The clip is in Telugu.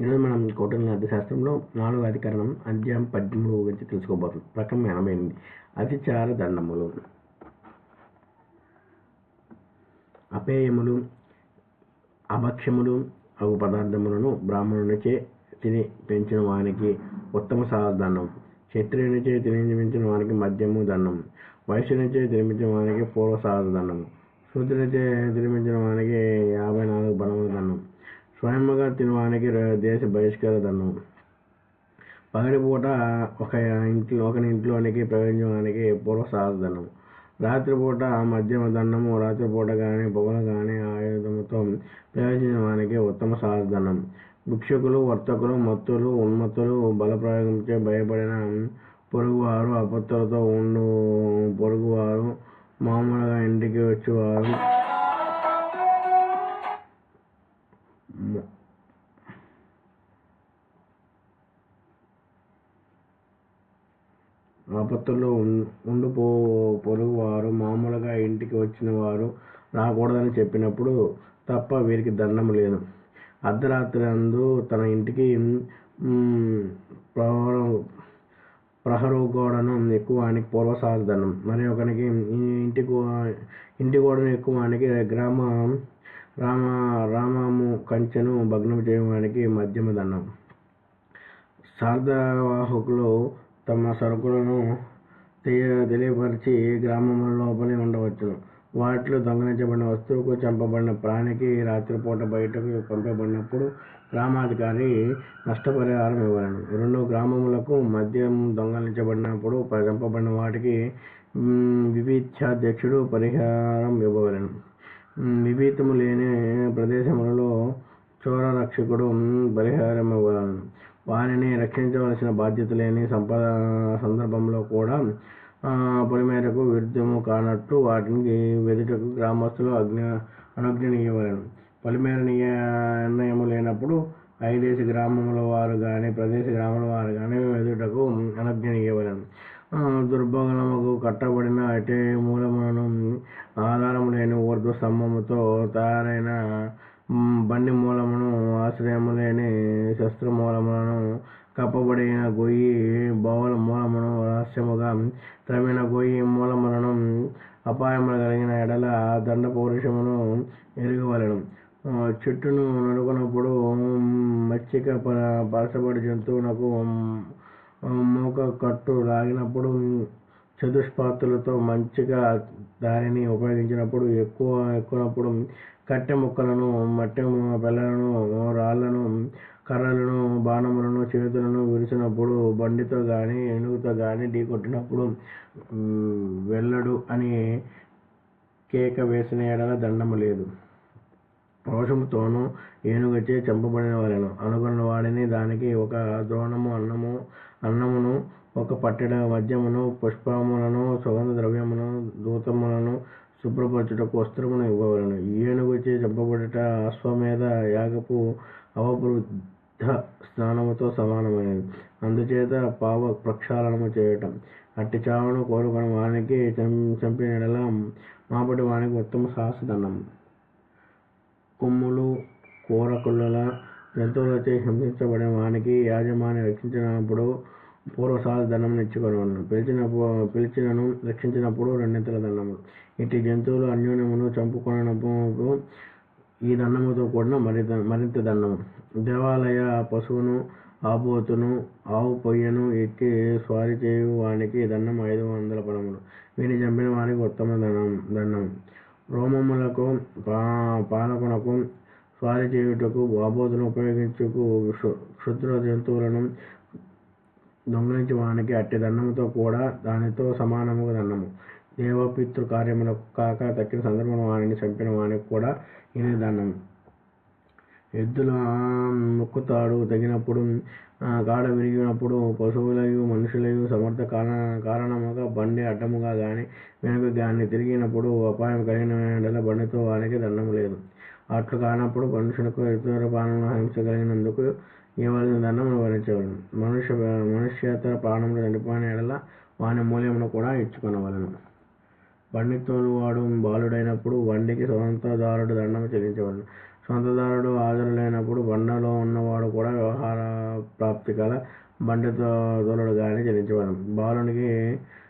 ఈరోజు మనం కోటల అర్థశాస్త్రంలో నాలుగు అధికరణం అధ్యాయం పద్దెనిమిది గురించి తెలుసుకోబోతున్నాం. ప్రకం ఎనభై ఎనిమిది. అతిచార దండములు. అపేయములు అభక్ష్యములు అగు పదార్థములను బ్రాహ్మణునిచే తిని పెంచిన వానికి ఉత్తమ సాధనం క్షత్రియునిచే తినిపించిన వానికి మద్యము దండం. వైశ్యునిచే తినిపించిన వానికి పూర్వ సాధనం శూద్రునిచే తినిపించిన వానికి యాభై నాలుగు బలముల దండం. స్వయంగా తినడానికి దేశ బహిష్కార దండం. పగటిపూట ఒక ఇంట్లో ఒకని ఇంట్లోనికి ప్రవేశించడానికి పూర్వ సాధనం రాత్రిపూట మధ్యమ దండము రాత్రిపూట కానీ పొగలు కానీ ఆయుధముతో ప్రవేశించడానికి ఉత్తమ సాధనం భిక్షకులు వర్తకులు మత్తులు ఉన్మత్తులు బలప్రయోగంచే భయపడిన పొరుగువారు అపత్తులతో ఉండు పొరుగువారు మామూలుగా ఇంటికి వచ్చేవారు. ఆపత్తుల్లో ఉండిపో పొరుగువారు పొరుగు వారు మామూలుగా ఇంటికి వచ్చిన వారు రాకూడదని చెప్పినప్పుడు తప్ప వీరికి దండం లేదు. అర్ధరాత్రి అందు తన ఇంటికి ప్రహరు గోడను ఎక్కువ వానికి దండం. మరి ఒకనికి ఇంటి ఇంటి గోడను ఎక్కువానికి గ్రామ రామ రామము కంచెను భగ్నం చేయడానికి మధ్యమ దండం. శారదవాహకులు తమ సరుకులను తెలియ తెలియపరిచి గ్రామముల లోపలే ఉండవచ్చును వాటిలో దొంగలించబడిన వస్తువుకు చంపబడిన ప్రాణికి రాత్రిపూట బయటకు పంపబడినప్పుడు గ్రామాధికారి నష్టపరిహారం ఇవ్వలను రెండు గ్రామములకు మద్యం దొంగలించబడినప్పుడు చంపబడిన వాటికి వివిధ్యాధ్యక్షుడు పరిహారం ఇవ్వవలను విభీతము లేని ప్రదేశములలో చోర రక్షకుడు పరిహారం ఇవ్వలను వారిని రక్షించవలసిన బాధ్యత లేని సంపద సందర్భంలో కూడా పొలిమేరకు విరుద్ధము కానట్టు వాటిని వెదుటకు గ్రామస్తులు అగ్ని అనుజ్ఞనీయవలను పొలిమేర నిర్ణయము లేనప్పుడు ఐదేసి గ్రామముల వారు కానీ ప్రదేశ గ్రామాల వారు కానీ వెదుటకు అనుజ్ఞనీయవలను దుర్భోగముకు కట్టబడిన అటే మూలములను ఆధారం లేని ఊర్ధ్వ స్తంభముతో తయారైన బండి మూలమును ఆశ్రయము లేని శస్త్రమూలములను కప్పబడిన గొయ్యి బౌల మూలమును రహస్యముగా త్రమిన గొయ్యి మూలములను అపాయములు కలిగిన ఎడల దండ పౌరుషమును ఎరుగవలను చెట్టును నడుకున్నప్పుడు మచ్చిక పరచబడి జంతువునకు మూక కట్టు లాగినప్పుడు చతుష్పాతులతో మంచిగా దారిని ఉపయోగించినప్పుడు ఎక్కువ ఎక్కునప్పుడు కట్టె ముక్కలను మట్టి పిల్లలను రాళ్ళను కర్రలను బాణములను చేతులను విరిచినప్పుడు బండితో కానీ ఏనుగుతో కానీ ఢీకొట్టినప్పుడు వెళ్ళడు అని కేక వేసిన ఎడల దండము లేదు. రోషముతోనూ ఏనుగుచే చంపబడిన వలెను. అనుకున్న వాడిని దానికి ఒక ద్రోణము అన్నము అన్నమును ఒక పట్టెడ మద్యమును పుష్పములను సుగంధ ద్రవ్యమును శుభ్రపరచుటకు వస్త్రమును ఇవ్వవలను. ఏనుగుచే చంపబడుట అశ్వమేధ యాగపు అవబృద్ధ స్నానముతో సమానమైనది. అందుచేత పావ ప్రక్షాళనము చేయటం. అట్టి చావును కోరుకుని వానికి చంపినడల మాపటి వానికి ఉత్తమ సాహసదనం. కొమ్ములు కూరకుళ్ళ జంతువులచే హింసించబడిన వానికి యాజమాని రక్షించినప్పుడు పూర్వసాల దండం ఇచ్చుకొనవలను పిలిచిన పిలిచినను రక్షించినప్పుడు రెండింతల దండము. ఇట్టి జంతువులు అన్యోన్యమును చంపుకొనప్పుడు ఈ దండముతో కూడిన మరింత మరింత దండము. దేవాలయ పశువును ఆబోతును ఆవు పొయ్యను ఎక్కి స్వారీ చేయు వానికి దండం ఐదు వందల పడములు వీని చంపిన వానికి ఉత్తమ దండం దండం రోమములకు పాలకునకు స్వారీ చేయుటకు ఆబోతును ఉపయోగించుకు క్షుద్ర జంతువులను దొంగలించి వానికి అట్టి దండముతో కూడా దానితో సమానముగా దండము. దేవపితృ కార్యములకు కాక తక్కిన సందర్భంలో వానిని చంపిన వానికి కూడా ఇనే దండం ఎద్దుల మొక్కుతాడు. తగినప్పుడు కాడ విరిగినప్పుడు పశువులయు మనుషులయు సమర్థ కారణ కారణముగా బండి అడ్డముగా కానీ వెనుక గాని తిరిగినప్పుడు అపాయం కలిగిన బండితో వానికి దండం లేదు. అట్లు కానప్పుడు మనుషులకు ఇతర పాలన హింస కలిగినందుకు ఇవ్వాల్సిన దండం వివరించవలను మనుష్య మనుష్యేతర ప్రాణములు చనిపోయిన ఎడల వాని మూల్యమును కూడా ఇచ్చుకొనవలను బండి తోలువాడు బాలుడైనప్పుడు బండికి స్వంతదారుడు దండము చెల్లించవలను స్వంతదారుడు హాజరు లేనప్పుడు బండలో ఉన్నవాడు కూడా వ్యవహార ప్రాప్తి కల బండి తోలుడు కానీ చెల్లించవలెను బాలునికి